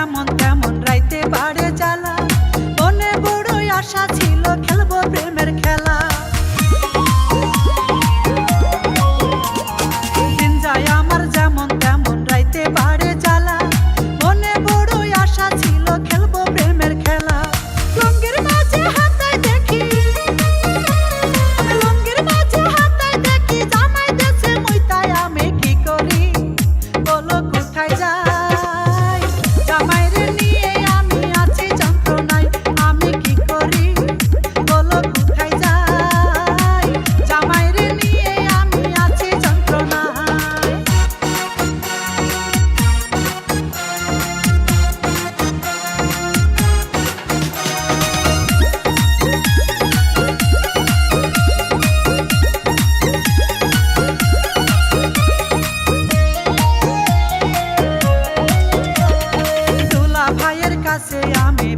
যেমন তেমন রাইতে বাড়ে চালা মনে বড়ই আশা ছিল কাছে আমি